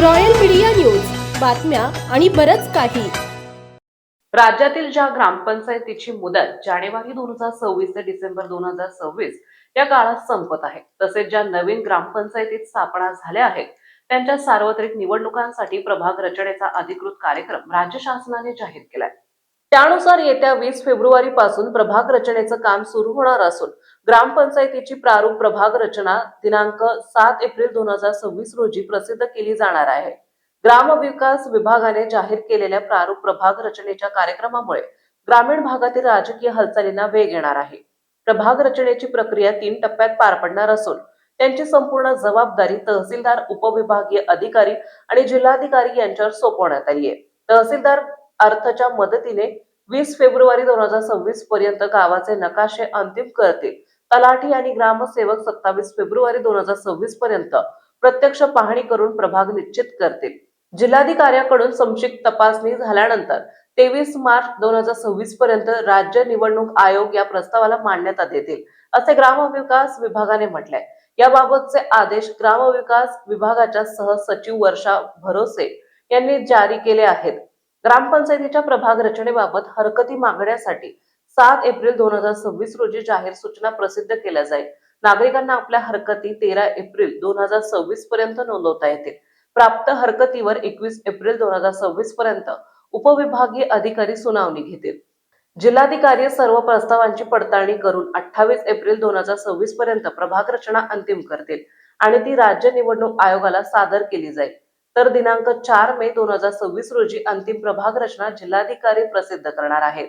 Royal media news. बातम्या आणि बरच काही. राज्यातील ज्या ग्रामपंचायतीची मुदत जानेवारी दोन हजार सव्वीस ते डिसेंबर दोन हजार सव्वीस या काळात संपत आहे. तसेच ज्या नवीन ग्रामपंचायतीत स्थापना झाल्या आहेत त्यांच्या सार्वत्रिक निवडणुकांसाठी प्रभाग रचनेचा अधिकृत कार्यक्रम राज्य शासनाने जाहीर केलाय. त्यानुसार येत्या वीस फेब्रुवारी पासून प्रभाग रचनेचं काम सुरू होणार असून ग्रामपंचायतीची प्रारूप प्रभाग रचना दिनांक सात एप्रिल दोन हजार सव्वीस रोजी प्रसिद्ध केली जाणार आहे. ग्रामविकास विभागाने जाहीर केलेल्या प्रारूप प्रभाग रचनेच्या कार्यक्रमामुळे ग्रामीण भागातील राजकीय हालचालींना वेग येणार आहे. प्रभाग रचनेची प्रक्रिया तीन टप्प्यात पार पडणार असून त्यांची संपूर्ण जबाबदारी तहसीलदार उपविभागीय अधिकारी आणि जिल्हाधिकारी यांच्यावर सोपवण्यात आली आहे तहसीलदार अर्थच्या मदतीने वीस फेब्रुवारी दोन हजार सव्वीस पर्यंत गावाचे नकाशे अंतिम करतील. तलाठी आणि ग्रामसेवक सत्तावीस फेब्रुवारी दोन हजार सव्वीस पर्यंत प्रत्यक्ष पाहणी करून प्रभाग निश्चित करतील. जिल्हाधिकाऱ्याकडून संक्षिप्त तपासणी झाल्यानंतर तेवीस मार्च दोन हजार सव्वीस पर्यंत राज्य निवडणूक आयोग या प्रस्तावाला मान्यता देतील असे ग्रामविकास विभागाने म्हटलंय. याबाबतचे आदेश ग्रामविकास विभागाच्या सहसचिव वर्षा भरोसे यांनी जारी केले आहेत. ग्रामपंचायतीच्या प्रभाग रचनेबाबत हरकती मागण्यासाठी सात एप्रिल दोन हजार सव्वीस रोजी जाहीर सूचना प्रसिद्ध केल्या जाईल. नागरिकांना आपल्या हरकती तेरा एप्रिल दोन हजार सव्वीस पर्यंत नोंदवता येतील. प्राप्त हरकतीवर एकवीस एप्रिल दोन हजार सव्वीस पर्यंत उपविभागीय अधिकारी सुनावणी घेतील. जिल्हाधिकारी सर्व प्रस्तावांची पडताळणी करून अठ्ठावीस एप्रिल दोन हजार सव्वीस पर्यंत प्रभाग रचना अंतिम करतील आणि ती राज्य निवडणूक आयोगाला सादर केली जाईल. तर दिनांक चार मे दोन हजार सव्वीस रोजी अंतिम प्रभाग रचना जिल्हाधिकारी प्रसिद्ध करणार आहेत.